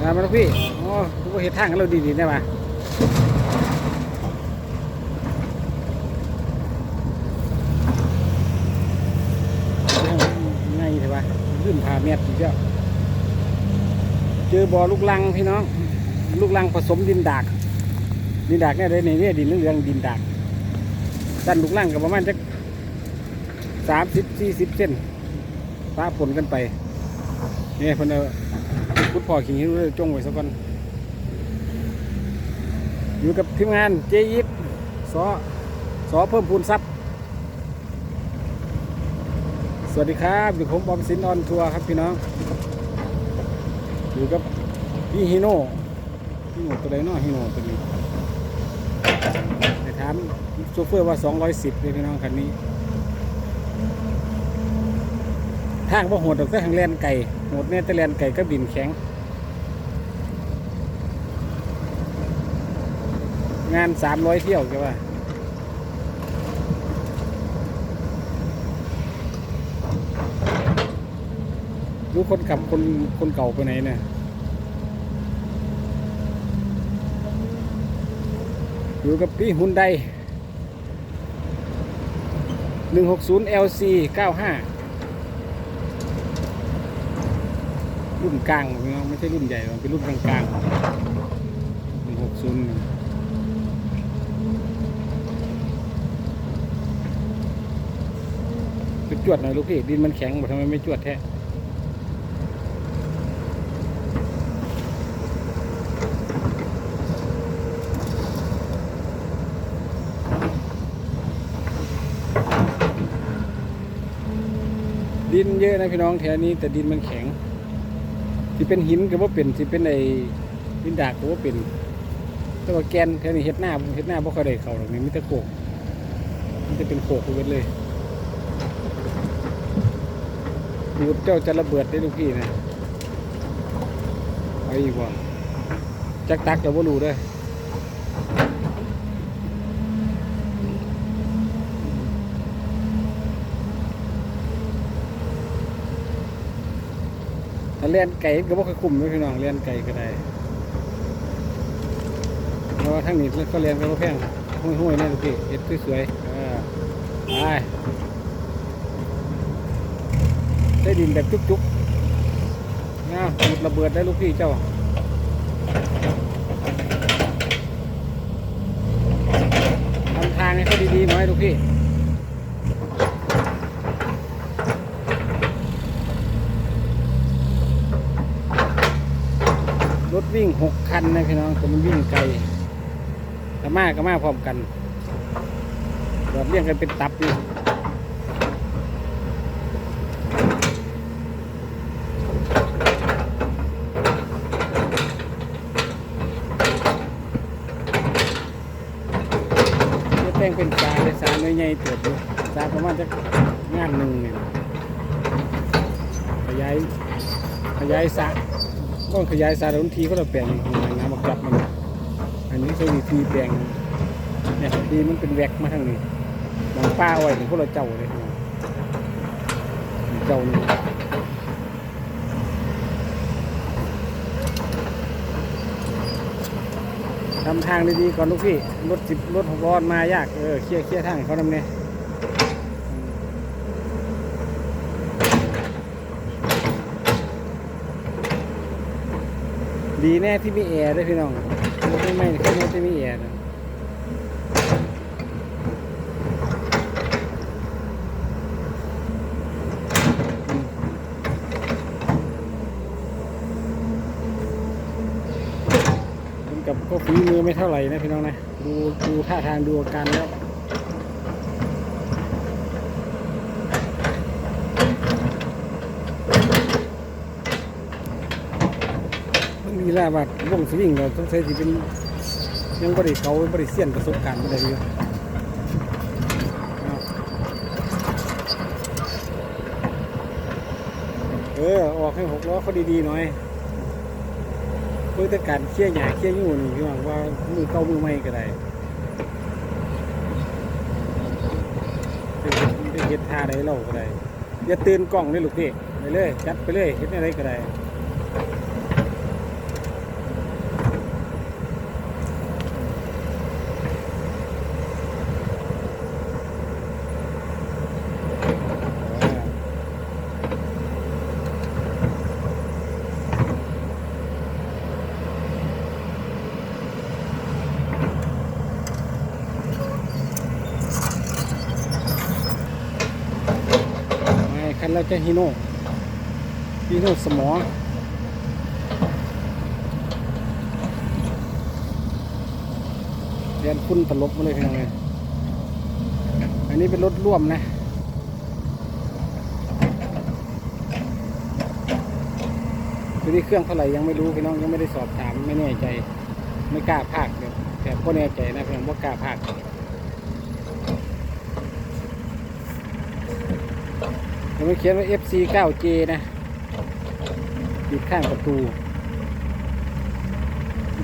มามาแล้วพี่โอ้ทุกเห็นทางกันเราดีๆได้ปะง่ายใช่ปะขึ้นพาเม็ดอีกแล้วเจอบ่อลูกลังพี่น้อง ลูกลังผสมดินดาก ดินดากเนี่ยได้ในนี่ยดินเหลืองดินดากด้นลูกลังกับประมาณจะสามสิบสี่สิบเซนฟ้าผลกันไปเนี่ยพนเอา พุดพ่อขิงหิ้วเลยจงไว้สักก่อนอยู่กับทีมงานเจยิปสอสอเพิ่มพูนทรัพย์ สวัสดีครับอยู่ผมบอมสินออนทัวร์ครับพี่น้อง อยู่กับพี่ฮิโน่ฮิโน่ตัวใดเนาะฮิโน่ตัวนี้แต่ถามโชเฟอร์ว่า 210เลยพี่น้องคันนี้ ทางว่าโหดดอกแต่ทางแลนไก่โหดเนี่ยแต่แลนไก่ก็บินแข็ง งาน300เที่ยวแกว่ารู้คนขับคนคนเก่าไปไหนเนี่ยอยู่กับพี่ฮุนได160 LC 95 รุ่นกลางพี่น้องไม่ใช่รุ่นใหญ่หรอกเป็นรุ่นกลางกลางหนึ่งหกศูนย์ไปจวดหน่อยลูกพี่ดินมันแข็งหมดทำไมไม่จวดแท้ดินเยอะนะพี่น้องแถวนี้แต่ดินมันแข็ง ที่เป็นหินก็ว่าเป็นที่เป็นไอ้ดินดากก็ว่าเป็นแต่ว่าแกนแค่นี้เฮ็ดหน้าเฮ็ดหน้าบ่ค่อยได้เข้าหรอกนี่มีแต่โขกมันจะเป็นโขกไปเบิดเลยดูเจ้าจะระเบิดได้ลูกพี่นะไปอีกว่าจักตักจะบ่ารู้ด้ ถ้าเลียนไก่ก็บ่ค่อยคุ้มเลยพี่น้องเลียนไก่ก็ได้เพราะว่าทั้งนี้ก็เรียนกันว่แพงห้วยๆนี่ลูกพี่เอ็ดสวยๆเออไปได้ดินแบบจุกๆนะหยุดระเบิดได้ลูกพี่เจ้าทำทางให้เขาดีๆหน่อยลูกพี่รถวิ่ง หกคันนะพี่น้องแต่มันวิ่งไกลกมาก็มาพร้อมกันดอดเลี้ยงกันเป็นตับอยู่แต่งเป็นสาเลยสาเนื้อใหญ่เติบอยู่สาประมาณจะงานหนึ่งเนี่ยขยายขยายสา ต้องขยายสาแล้วบางทีก็เราแปลงน้ำมาจับมันอันนี้คือวิธีแปลงเนี่ยดีมันเป็นแวกมาทางนี้มองป้าไว้ถึงพวกเราเจ้าเลยเจ้านี่ทำทางดีๆก่อนลูกพี่รถจิบรถหกล้อมายากเออเคลียร์เคลียร์ทางเขาทำเนี่ย ดีแน่ที่มีแอร์ด้วยพี่น้องไม่ไม่แค่นี้จะมีแอร์นะมันกับก็ฝีมือไม่เท่าไหร่นะพี่น้องนะ ดูดูท่าทางดูอาการแล้ว มันมีลาบัดวงสวิงเราต้องใช้ที่เป็นยังบริเขาบริเสียนประสบการณ์อะไรอยู่เอาเออ ออกให้หกล้อเขาดีๆหน่อยเพื่อแต่การเคี่ยหยาเคี่ยยูนี่พี่หวังว่ามือเก่ามือใหม่ก็ได้เป็นเฮ็ดท่าใดเราก็ได้อย่าตื่นกล้องเลยลูกพี่ไปเลยจัดไปเลยเฮ็ดอะไรก็ได้ แล้วจะฮีโน่ฮีโน่สมอเรียนคุณตลบมาเลยพี่น้องเลยอันนี้เป็นรถร่วมนะคือที่เครื่องเท่าไหร่ยังไม่รู้พี่น้องยังไม่ได้สอบถามไม่แน่ใจ ไม่กล้าพากเดี๋ยวแต่ก็แน่ใจนะเพี่น้องว่ากล้าพาก ยังไม่เขียนว่า FC 9J นะอยู่ข้างประตู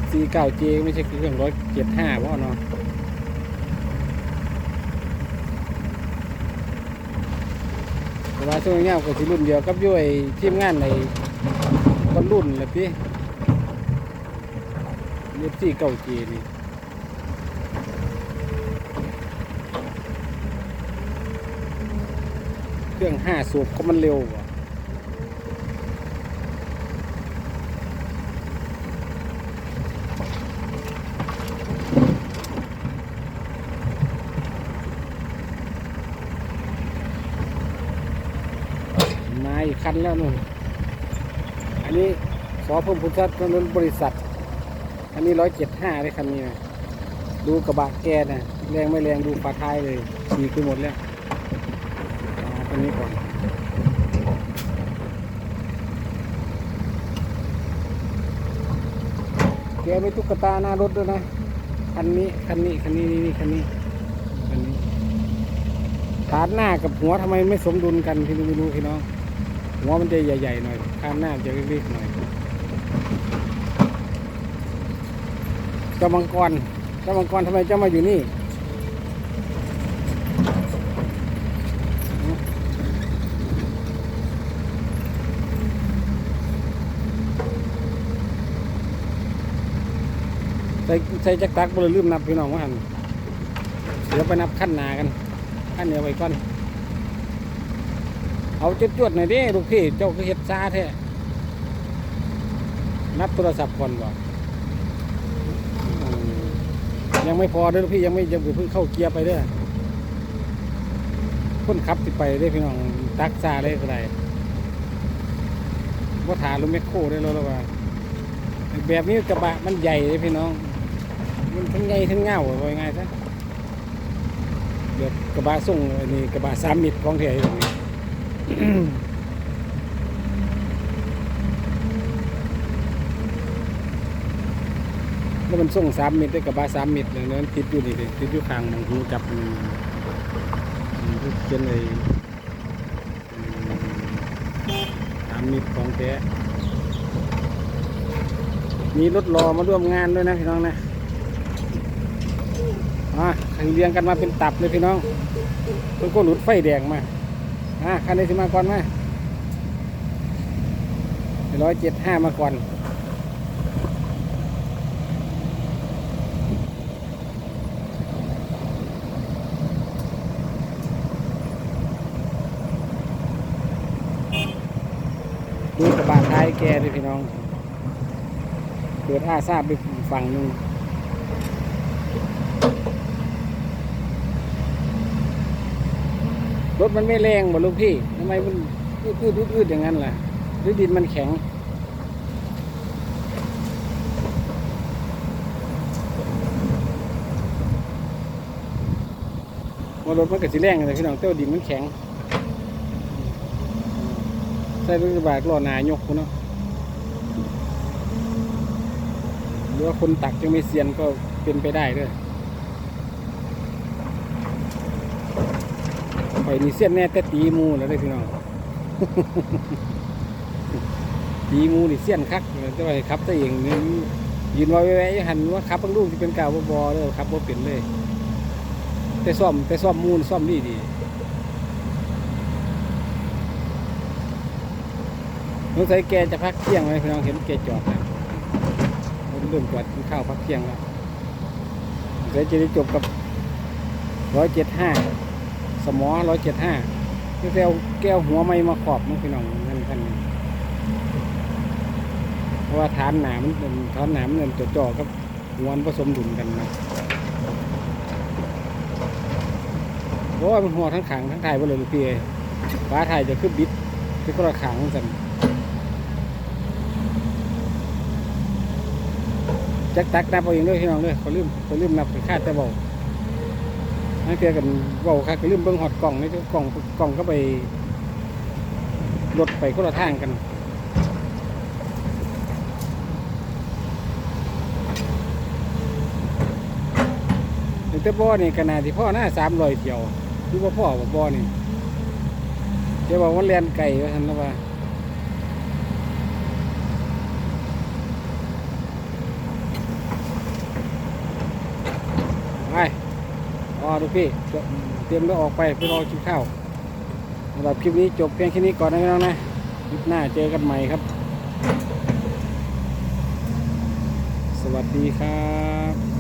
FC 9J ไม่ใช่เครื่องร้อยเจ็ดห้าว่าเนาะแต่ว่าช่วงนี้ก็สิรุ่นเดียวกับย้วยทีมงานในคนรุ่นเลยพี่เล็บซี่เก่าจีนี่เค รื่องห้าสูบก็มันเร็วกว่ามาอีกคันแล้วนู่น อันนี้สอเพิ่มพุทธถนนบริษัท อันนี้ร้อยเจ็ดห้าเลยคันนี้นะดูกระบะแกนะแรงไม่แรงดูฝาท้ายเลยฉีกไปหมดแล้ว อาตัวนี้ก่อนแกไม่ตุ๊กตาหน้ารถด้วยนะ คันนี้ คันนี้ คันนี้นี่นี่คันนี้ คันนี้ฐานหน้ากับหัวทำไมไม่สมดุลกันพี่ไม่รู้พี่น้อง หัวมันจะใหญ่ๆหน่อยขางหน้าจะเล็กๆหน่อยเจ้ามังกรเจ้ามังกรทำไมเจ้ามาอยู่นี่ ใส่ใส่จักรตักบริลืมนับพี่น้องว่าหันเดี๋ยวไปนับขั้นหนากันขั้นเดียวไว้ก่อน เอาจุดจวดหน่อยดิลูกพี่เจ้าก็เห็ดซาแท้นับโทรศัพท์ก่อนบ่ยังไม่พอเด้อลูกพี่ยังไม่ยังเพิ่งเข้าเกียร์ไปเด้อคนขับติดไปได้พี่น้องตักซาได้ก็ได้ว่าถาลุงแมคโครได้แล้วหรือว่าแบบนี้กระบะมันใหญ่เลยพี่น้อง มันทั้งใหญ่ทั้งเงาว่าไงซะเดี๋ยวกระบะส่งอันนี้กระบะสามมิตรของแท้อยู่ตรงนี้แล้วมันส่งสามมิตรได้กับบาสามมิตรเลยนั้นติดอยู่นี่เลยติดอยู่ข้างมองหูจับมันเขียนเลยสามมิตรของแท้มีรถรอมาร่วมงานด้วยนะพี่น้องนะ อะเรียงกันมาเป็นตับเลยพี่น้องเพิ่งก็หลุดไฟแดงมาอะคันนี้สิมาก่อนไหมร้อยเจ็ดห้ามาก่อนดูกระบะท้ายแกด้วยพี่น้องเปิดอาซาบไปฝั่งหนึง รถมันไม่แรงหมดลูกพี่ทำไมมันอืดอืดอืดอย่างนั้นล่ะหรือดินมันแข็งว่ารถมันก็สิแรงเลยพี่น้องแต่ว่าดินมันแข็ง ใส่รถกระบะล้อหนายกคุณเนาะหรือว่าคนตักยังไม่เซียนก็เป็นไปได้ด้วย ไปนี่เสียนแน่แต่ตีมูแล้วได้พี่น้อง ตีมูนี่เสียนคักแต่ว่าให้ขับตัวเองนี่ยืนว่าแวะหันว่าขับบางลูกที่เป็นกาวบอๆเลยขับบ่เป็นเลยแต่ซ่อมแต่ซ่อมมูนซ่อมดีดีสงสัยแกจะพักเที่ยงไหมพี่น้องเห็นแกจอดนะเริ่มจอดกินข้าวพักเที่ยงแล้วเดี๋ยวจะได้จบกับร้อยเจ็ดห้า สมอร้อยเจ็ดห้าแก้วแก้วหัวไม่มาขอบมั้งพี่น้องนั่นท่านนี้เพราะว่าฐานหนามันเป็นฐานหนามมันจ่อๆกับหัวนผสมดุลกันนะเพราะว่ามันหัวทั้งขังทั้งไทยไปเลยลูกพี่เอ้ยฟ้าไทยจะขึ้นบิดที่ก็ระขางสันจักตักนับเอาเองด้วยพี่น้องเด้อเขาลืมเขาลืมนับไปคาดแต่บอก นั่นเกี่ยวกันเบาค่ะก็ลืมเบิ้งหอดกล่องนี่กล่องกล่องก็ไปรถไปคนละทางกันแต่บ่อนี่ขนาดที่พ่อหน้าสามรอยเที่ยวคือว่าพ่อบ่บ่อนี่เดี๋ยวบอกว่าเรียนไก่ว่าทันแล้วว่าไป อ๋อดูพี่ เตรียมแล้วออกไปไปรอกินข้าวสำหรับคลิปนี้จบเพียงแค่นี้ก่อนนะพี่น้องนะ คลิปหน้าเจอกันใหม่ครับ สวัสดีครับ